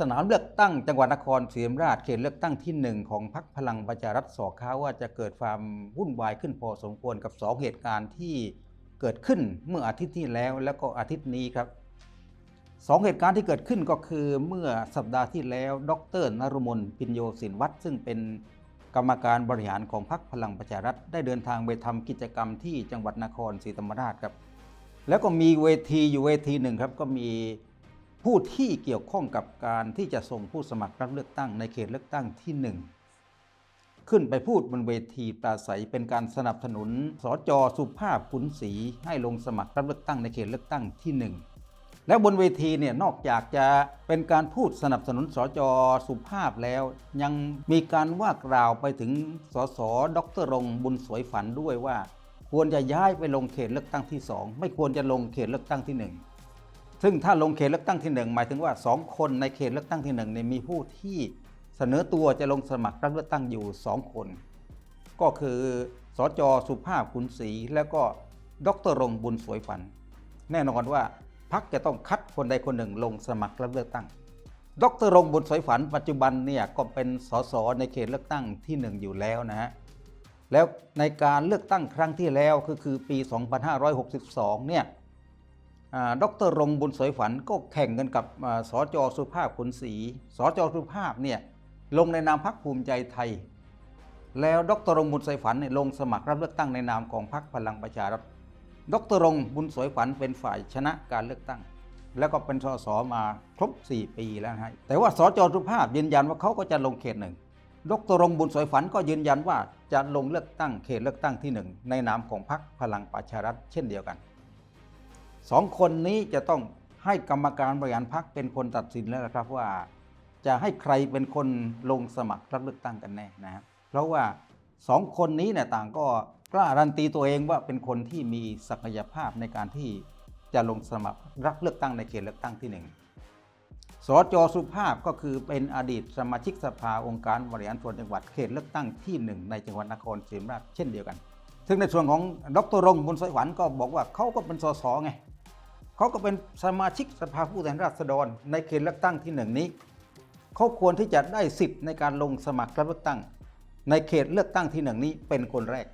สนามเลือกตั้งจังหวัดนครศรีธรรมราชเขตเลือกตั้งที่หนึ่งของพรรคพลังประชารัฐสอกค้าว่าจะเกิดความวุ่นวายขึ้นพอสมควรกับสองเหตุการณ์ที่เกิดขึ้นเมื่ออาทิตย์ที่แล้วแล้วก็อาทิตย์นี้ครับสองเหตุการณ์ที่เกิดขึ้นก็คือเมื่อสัปดาห์ที่แล้ว ดรนรุมนปิญโยสินวัตรซึ่งเป็นกรรมการบริหารของพรรคพลังประชารัฐ ได้เดินทางไปทำกิจกรรมที่จังหวัดนครศรีธรรมราชครับ แล้วก็มีเวทีอยู่เวทีหนึ่งครับก็มี ผู้ที่เกี่ยวข้องกับการที่จะส่งผู้สมัครรับเลือกตั้งในเขตเลือกตั้งที่หนึ่งขึ้นไปพูดบนเวทีปราศัยเป็นการสนับสนุนสจสุภาพขุนศรีให้ลงสมัครรับเลือกตั้งในเขตเลือกตั้งที่หนึ่งแล้วบนเวทีเนี่ยนอกจากจะเป็นการพูดสนับสนุนสจสุภาพแล้ว ยังมีการว่ากล่าวไปถึงสสดรรงค์บุญสวยฝันด้วยว่า ควรจะย้ายไปลงเขตเลือกตั้งที่2ไม่ควรจะลงเขตเลือกตั้งที่1 ซึ่งถ้าลงเขตเลือกตั้งที่ 1 หมายถึงว่า 2 คนในเขตเลือกตั้งที่1เนี่ยมีผู้ที่เสนอตัวจะลงสมัครรับเลือกตั้งอยู่ 2 คน ก็คือสจสุภาพขุนศรีแล้วก็ดรรงบุญสวยฝัน แน่นอนว่าพักจะต้องคัดคนใดคนหนึ่งลงสมัครรับเลือกตั้ง ดรรงบุญสวยฝัน ปัจจุบันเนี่ยก็เป็นสสในเขตเลือกตั้งที่ 1 อยู่แล้วนะฮะแล้วในการเลือกตั้งครั้งที่แล้วคือคือปี 2562 เนี่ยอ่า ดรรงบุญสวยฝันก็แข่งกันกับอ่าสจสุภาพขุนศรีสจสุภาพเนี่ยลงในนามพรรคภูมิใจไทย แล้วดรรงบุญสวยฝันเนี่ยลงสมัครรับเลือกตั้งในนามของพรรคพลังประชารัฐดรรงบุญสวยฝันเป็นฝ่ายชนะการเลือกตั้ง แล้วก็เป็นสสมาครบ 4 ปีแล้วนะฮะแต่ว่าสจสุภาพยืนยันว่าเขาก็จะลงเขตหนึ่งดรรงบุญสวยฝันก็ยืนยันว่าจะลงเลือกตั้งเขตเลือกตั้งที่หนึ่งในนามของพรรคพลังประชารัฐเช่นเดียวกัน สองคนนี้จะต้องให้กรรมการบริหารพรรคเป็นคนตัดสินแล้วนะครับว่าจะให้ใครเป็นคนลงสมัครรับเลือกตั้งกันแน่นะครับเพราะว่าสองคนนี้เนี่ยต่างก็กล้ารันตีตัวเองว่าเป็นคนที่มีศักยภาพในการที่จะลงสมัครรับเลือกตั้งในเขตเลือกตั้งที่หนึ่งสจสุภาพก็คือเป็นอดีตสมาชิกสภาองค์การบริหารส่วนจังหวัดเขตเลือกตั้งที่หนึ่งในจังหวัดนครศรีธรรมราชเช่นเดียวกัน ซึ่งในส่วนของดรรงค์บุญสวยหวันก็บอกว่าเขาก็เป็นสสไง เขาก็เป็นสมาชิกสภาผู้แทนราษฎร ในเขตเลือกตั้งที่หนึ่งนี้เขาควรที่จะได้สิทธิ์ในการลงสมัครรับเลือกตั้ง ในเขตเลือกตั้งที่หนึ่งนี้เป็นคนแรก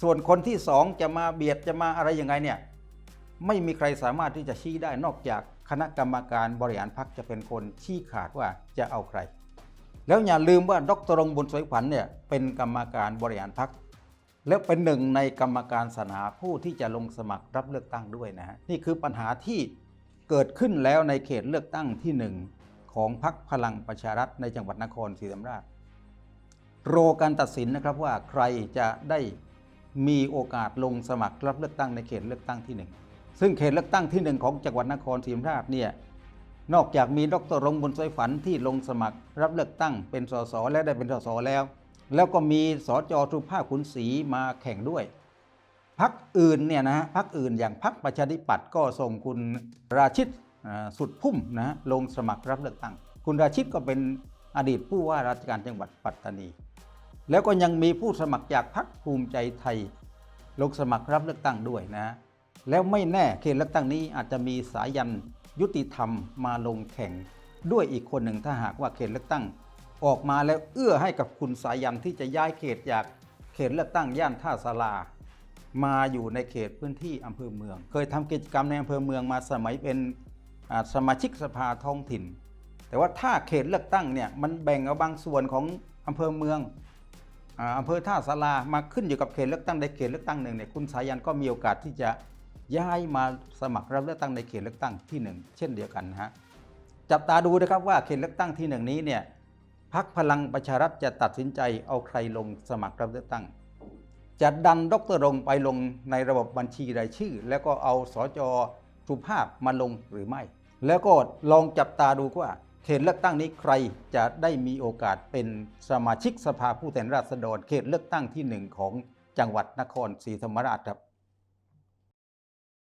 ส่วนคนที่สองจะมาเบียดจะมาอะไรยังไงเนี่ยไม่มีใครสามารถที่จะชี้ได้นอกจากคณะกรรมการบริหารพรรคจะเป็นคนชี้ขาดว่าจะเอาใคร แล้วอย่าลืมว่าดรรงบุญสวยขวัญเนี่ยเป็นกรรมการบริหารพรรค และเป็นหนึ่งในกรรมการสรรหาผู้ที่จะลงสมัครรับเลือกตั้งด้วยนะฮะนี่คือปัญหาที่เกิดขึ้นแล้วในเขตเลือกตั้งที่หนึ่งของพรรคพลังประชารัฐในจังหวัดนครศรีธรรมราช โรการตัดสินนะครับว่าใครจะได้มีโอกาสลงสมัครรับเลือกตั้งในเขตเลือกตั้งที่หนึ่งซึ่งเขตเลือกตั้งที่หนึ่งของจังหวัดนครศรีธรรมราชเนี่ยนอกจากมีดรรงบุญสวยฝันที่ลงสมัครรับเลือกตั้งเป็นสสและได้เป็นสสแล้ว แล้วก็มีสจสุภาพขุนศรีมาแข่งด้วยพักอื่นเนี่ยนะพักอื่นอย่างพักประชาธิปัตย์ก็ส่งคุณราชิตสุดพุ่มนะลงสมัครรับเลือกตั้ง คุณราชิตก็เป็นอดีตผู้ว่าราชการจังหวัดปัตตานี แล้วก็ยังมีผู้สมัครจากพรรคภูมิใจไทย ลงสมัครรับเลือกตั้งด้วยนะ แล้วไม่แน่เขตเลือกตั้งนี้อาจจะมีสายันยุติธรรมมาลงแข่งด้วยอีกคนหนึ่งถ้าหากว่าเขตเลือกตั้ง ออกมาแล้วเอื้อให้กับคุณสายันที่จะย้ายเขตจากเขตเลือกตั้งย่านท่าสารามาอยู่ในเขตพื้นที่อำเภอเมือง เคยทำกิจกรรมในอำเภอเมืองมาสมัยเป็นสมาชิกสภาท้องถิ่น แต่ว่าถ้าเขตเลือกตั้งเนี่ยมันแบ่งเอาบางส่วนของอำเภอเมืองอำเภอท่าสารามาขึ้นอยู่กับเขตเลือกตั้งใดเขตเลือกตั้งหนึ่งเนี่ยคุณสายันก็มีโอกาสที่จะย้ายมาสมัครรับเลือกตั้งในเขตเลือกตั้งที่หนึ่งเช่นเดียวกันนะฮะจับตาดูนะครับว่าเขตเลือกตั้งที่หนึ่งนี้เนี่ย พักพลังประชารัฐจะตัดสินใจเอาใครลงสมัครรับเลือกตั้ง จะดันดรรงไปลงในระบบบัญชีรายชื่อ แล้วก็เอาสจอสุภาพมาลงหรือไม่ แล้วก็ลองจับตาดูว่าเขตเลือกตั้งนี้ใครจะได้มีโอกาสเป็นสมาชิกสภาผู้แทนราษฎรเขตเลือกตั้งที่หนึ่งของจังหวัดนครศรีธรรมราชครับ